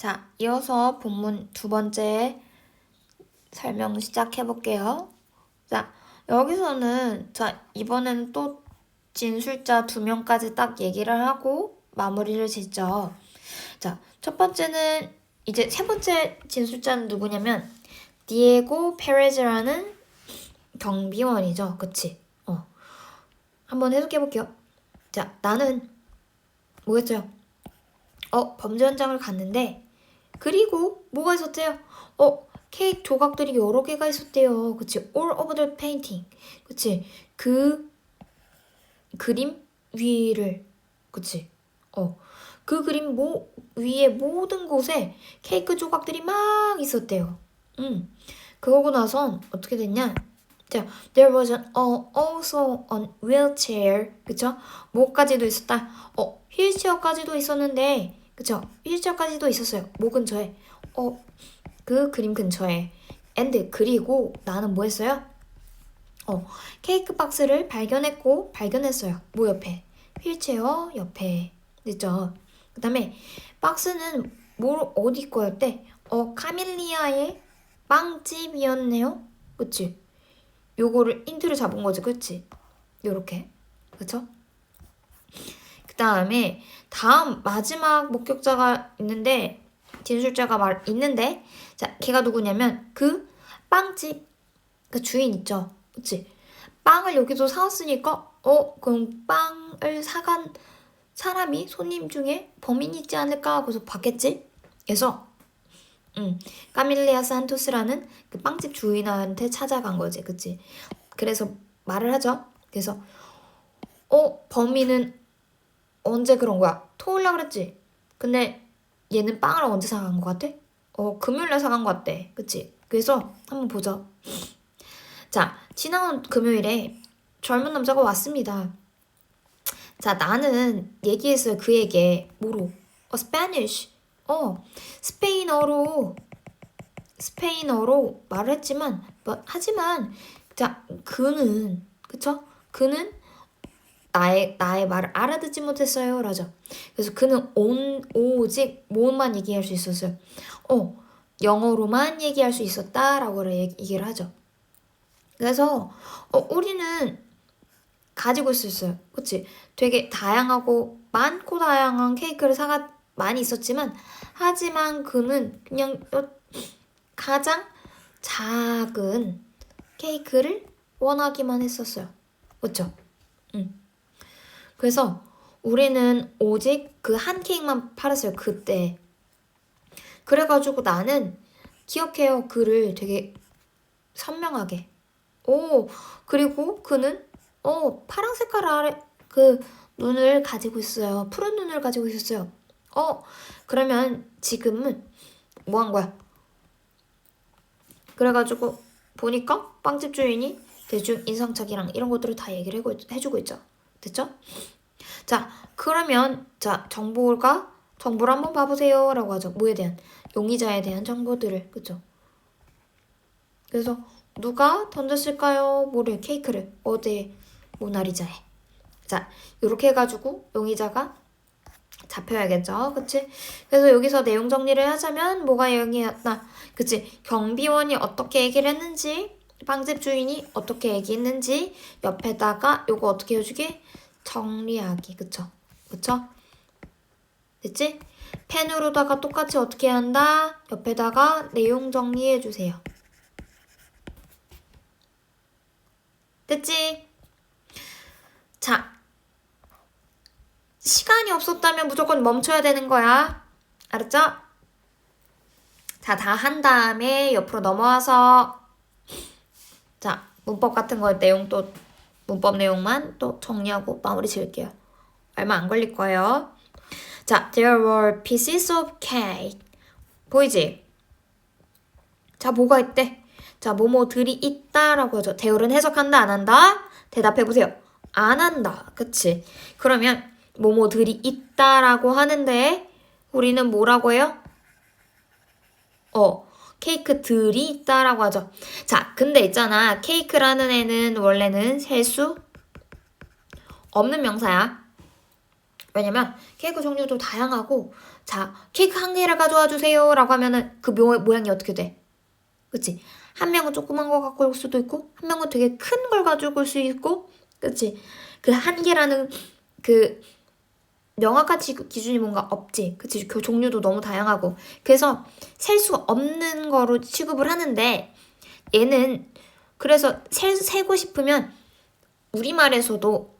자, 이어서 본문 두 번째 설명 시작해 볼게요. 자, 여기서는 자, 이번에는 또 진술자 두 명까지 딱 얘기를 하고 마무리를 짓죠. 자, 첫 번째는 이제 세 번째 진술자는 누구냐면 디에고 페레즈라는 경비원이죠. 그치? 어. 한번 해석해 볼게요. 자, 나는 뭐겠어요? 어, 범죄 현장을 갔는데 그리고 뭐가 있었대요? 어, 케이크 조각들이 여러 개가 있었대요. 그치? All over the painting. 그치? 그 그림 위를 그치? 어. 그 그림 모, 위에 모든 곳에 케이크 조각들이 막 있었대요. 음. 그러고 나선 어떻게 됐냐? 자, there was an, uh, also an wheelchair. 그쵸? 뭐까지도 있었다. 어, 휠체어까지도 있었는데, 그쵸? 휠체어까지도 있었어요. 뭐 근처에. 어, 그 그림 근처에. and 그리고 나는 뭐 했어요? 어, 케이크 박스를 발견했고 발견했어요. 뭐 옆에? 휠체어 옆에. 됐죠? 그 다음에 박스는 뭐 어디 거였대? 어, 카밀리아의 빵집이었네요. 그치? 요거를 힌트를 잡은 거지, 그치? 요렇게. 그쵸? 그 다음에 다음 마지막 목격자가 있는데 진술자가 말 있는데 자 걔가 누구냐면 그 빵집 그 주인 있죠? 그치? 빵을 여기서 사왔으니까 어 그럼 빵을 사간 사람이 손님 중에 범인이 있지 않을까 그래서 봤겠지? 그래서 음 까밀리아 산토스라는 그 빵집 주인한테 찾아간 거지 그치? 그래서 말을 하죠. 그래서 어 범인은 언제 그런 거야? 토요일 날 그랬지? 근데 얘는 빵을 언제 사간 것 같아? 어, 금요일 날 사간 것 같대. 그치? 그래서 한번 보자. 자, 지난 금요일에 젊은 남자가 왔습니다. 자, 나는 얘기했어요. 그에게. 뭐로? 어, 스페니쉬. 어, 스페인어로, 스페인어로 말을 했지만, 뭐, 하지만, 자, 그는, 그쵸? 그는 나의 나의 말을 알아듣지 못했어요. 라죠. 그래서 그는 온 오직 뭐만 얘기할 수 있었어요. 어 영어로만 얘기할 수 있었다라고 얘기를 하죠. 그래서 어, 우리는 가지고 있었어요. 그치? 되게 다양하고 많고 다양한 케이크를 사가 많이 있었지만 하지만 그는 그냥 어, 가장 작은 케이크를 원하기만 했었어요. 그쵸? 응. 그래서 우리는 오직 그 한 케이크만 팔았어요. 그때. 그래가지고 나는 기억해요. 그를 되게 선명하게. 오, 그리고 그는 어, 파랑 색깔 아래 그 눈을 가지고 있어요. 푸른 눈을 가지고 있었어요. 어, 그러면 지금은 뭐 한 거야? 그래가지고 보니까 빵집 주인이 대충 인상착이랑 이런 것들을 다 얘기를 해주고 있죠. 됐죠? 자, 그러면 자 정보가 정보를 한번 봐보세요 라고 하죠. 뭐에 대한 용의자에 대한 정보들을 그죠? 그래서 누가 던졌을까요? 뭐를 케이크를 어제 모나리자에. 자, 이렇게 해가지고 용의자가 잡혀야겠죠, 그치? 그래서 여기서 내용 정리를 하자면 뭐가 영이었나, 그치? 경비원이 어떻게 얘기를 했는지, 빵집 주인이 어떻게 얘기했는지 옆에다가 요거 어떻게 해주게 정리하기 그쵸? 그쵸? 됐지? 펜으로다가 똑같이 어떻게 한다? 옆에다가 내용 정리해 주세요. 됐지? 자, 시간이 없었다면 무조건 멈춰야 되는 거야. 알았죠? 자, 다 한 다음에 옆으로 넘어와서 자, 문법 같은 거 내용 또 문법 내용만 또 정리하고 마무리 지을게요. 얼마 안 걸릴 거예요. 자, there were pieces of cake. 보이지? 자, 뭐가 있대? 자, 뭐뭐들이 있다라고 하죠. 대열은 해석한다, 안 한다? 대답해보세요. 안 한다. 그치? 그러면 뭐뭐들이 있다라고 하는데 우리는 뭐라고 해요? 어, 케이크 들이 있다라고 하죠. 자, 근데 있잖아. 케이크라는 애는 원래는 셀수 없는 명사야. 왜냐면 케이크 종류도 다양하고 자 케이크 한 개를 가져와 주세요 라고 하면은 그 모, 모양이 어떻게 돼? 그치? 한 명은 조그만 거 갖고 올 수도 있고 한 명은 되게 큰 걸 가지고 올 수 있고 그치? 그 한 개라는 그 명확한 지- 기준이 뭔가 없지. 그치? 그 종류도 너무 다양하고. 그래서 셀 수 없는 거로 취급을 하는데 얘는 그래서 셀, 세고 싶으면 우리말에서도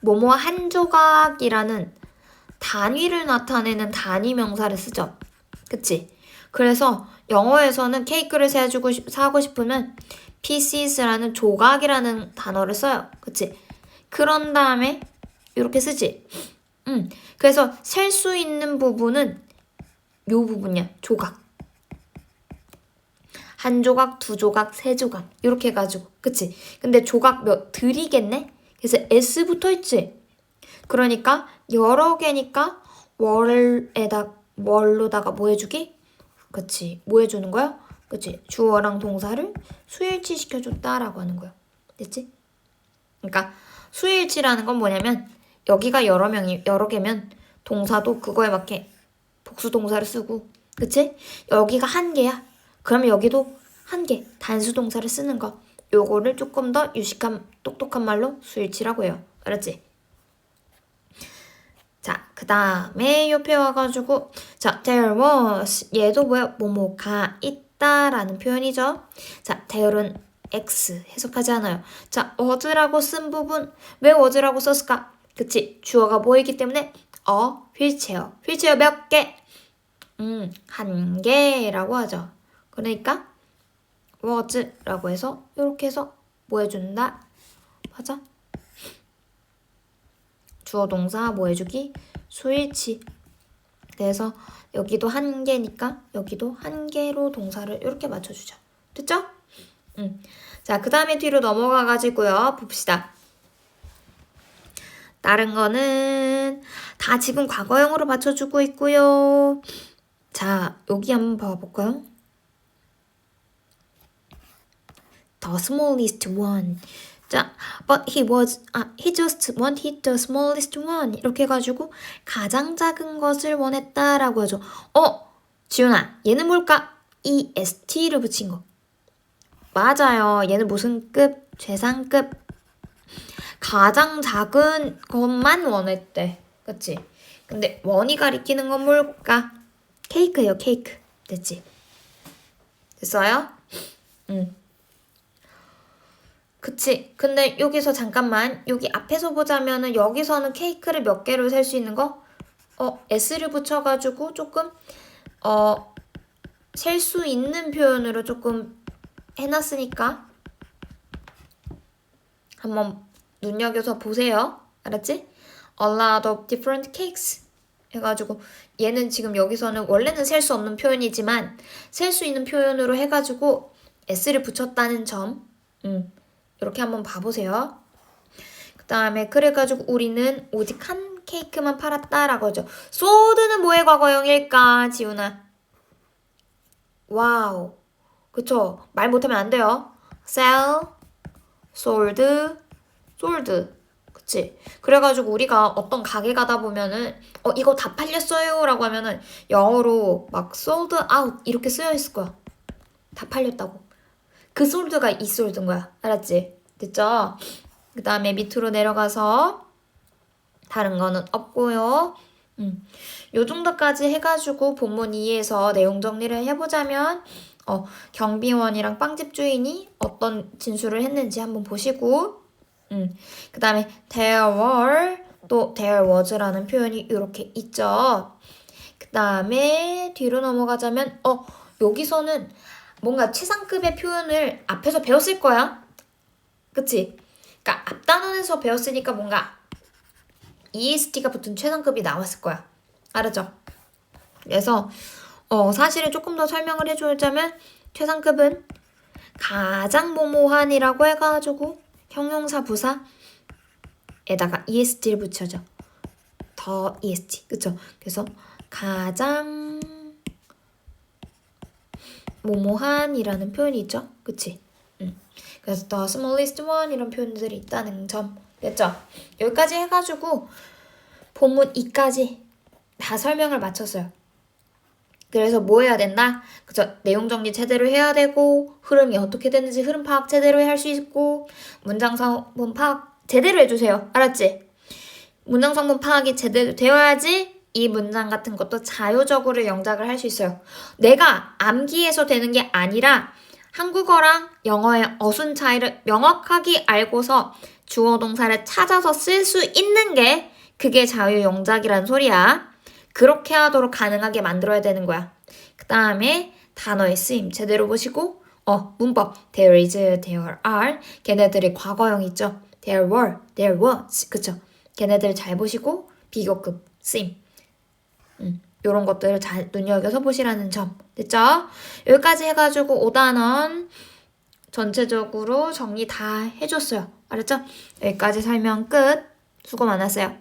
뭐뭐 한 조각이라는 단위를 나타내는 단위 명사를 쓰죠. 그치? 그래서 영어에서는 케이크를 세주고 싶- 사고 싶으면 pieces라는 조각이라는 단어를 써요. 그치? 그런 다음에 이렇게 쓰지. 음. 그래서 셀 수 있는 부분은 요 부분이야. 조각. 한 조각, 두 조각, 세 조각. 이렇게 해가지고. 그치? 근데 조각 몇, 들이겠네? 그래서 S 붙어 있지? 그러니까 여러 개니까 월에다, 월로다가 뭐 해주기? 그치? 뭐 해주는 거야? 그치? 주어랑 동사를 수일치 시켜줬다라고 하는 거야. 됐지? 그러니까 수일치라는 건 뭐냐면 여기가 여러 명이 여러 개면 동사도 그거에 맞게 복수 동사를 쓰고 그치? 여기가 한 개야. 그러면 여기도 한 개 단수 동사를 쓰는 거. 요거를 조금 더 유식한 똑똑한 말로 수일치라고 해요. 알았지? 자, 그 다음에 옆에 와가지고 자, there was 얘도 뭐야? 뭐뭐가 있다 라는 표현이죠. 자, there은 X 해석하지 않아요. 자, was라고 쓴 부분 왜 was라고 썼을까? 그치? 주어가 보이기 때문에 어, 휠체어. 휠체어 몇 개? 음, 한 개라고 하죠. 그러니까 was라고 해서 이렇게 해서 뭐 해준다? 맞아? 주어 동사 뭐 해주기? 수일치. 그래서 여기도 한 개니까 여기도 한 개로 동사를 이렇게 맞춰주죠. 됐죠? 음. 자, 그 다음에 뒤로 넘어가가지고요. 봅시다. 다른 거는 다 지금 과거형으로 맞춰주고 있고요. 자, 여기 한번 봐볼까요? The smallest one. 자, but he was, 아, he just wanted the smallest one. 이렇게 해가지고 가장 작은 것을 원했다라고 하죠. 어, 지훈아, 얘는 뭘까? EST를 붙인 거. 맞아요. 얘는 무슨 급? 최상급. 가장 작은 것만 원했대. 그치? 근데 원이 가리키는 건 뭘까? 케이크예요, 케이크. 됐지? 됐어요? 응. 그치. 근데 여기서 잠깐만. 여기 앞에서 보자면은 여기서는 케이크를 몇 개로 셀 수 있는 거? 어, S를 붙여가지고 조금, 어, 셀 수 있는 표현으로 조금 해놨으니까 한번 눈여겨서 보세요. 알았지? A lot of different cakes. 해가지고 얘는 지금 여기서는 원래는 셀 수 없는 표현이지만 셀 수 있는 표현으로 해가지고 s를 붙였다는 점. 음, 이렇게 한번 봐보세요. 그 다음에 그래가지고 우리는 오직 한 케이크만 팔았다라고 하죠. 소드는 뭐의 과거형일까, 지훈아? 와우. 그쵸? 말 못하면 안 돼요. sell, sold, sold. 그치? 그래가지고 우리가 어떤 가게 가다 보면은 어 이거 다 팔렸어요 라고 하면은 영어로 막 sold out 이렇게 쓰여 있을 거야. 다 팔렸다고. 그 sold가 이 sold인 거야. 알았지? 됐죠? 그 다음에 밑으로 내려가서 다른 거는 없고요. 음. 요 정도까지 해가지고 본문 2에서 내용 정리를 해보자면 어, 경비원이랑 빵집 주인이 어떤 진술을 했는지 한번 보시고 음. 그 다음에 there were 또 there was라는 표현이 이렇게 있죠. 그 다음에 뒤로 넘어가자면 어 여기서는 뭔가 최상급의 표현을 앞에서 배웠을 거야. 그치? 그러니까 앞 단원에서 배웠으니까 뭔가 EST가 붙은 최상급이 나왔을 거야. 알았죠? 그래서 어, 사실은 조금 더 설명을 해주자면 최상급은 가장 모모한이라고 해가지고 형용사 부사에다가 est를 붙여줘. 더 est, 그쵸? 그래서 가장 모모한이라는 표현이 있죠, 그치? 응. 그래서 the smallest one 이런 표현들이 있다는 점 됐죠? 여기까지 해가지고 본문 2까지 다 설명을 마쳤어요. 그래서 뭐 해야 된다? 그죠? 내용 정리 제대로 해야 되고 흐름이 어떻게 되는지 흐름 파악 제대로 할 수 있고 문장 성분 파악 제대로 해주세요. 알았지? 문장 성분 파악이 제대로 되어야지 이 문장 같은 것도 자유적으로 영작을 할 수 있어요. 내가 암기해서 되는 게 아니라 한국어랑 영어의 어순 차이를 명확하게 알고서 주어 동사를 찾아서 쓸 수 있는 게 그게 자유 영작이란 소리야. 그렇게 하도록 가능하게 만들어야 되는 거야. 그 다음에 단어의 쓰임 제대로 보시고 어 문법 there is, there are 걔네들이 과거형 있죠. there were, there was 그쵸? 걔네들 잘 보시고 비교급 쓰임 음, 요런 것들을 잘 눈여겨서 보시라는 점 됐죠? 여기까지 해가지고 5단원 전체적으로 정리 다 해줬어요. 알았죠? 여기까지 설명 끝. 수고 많았어요.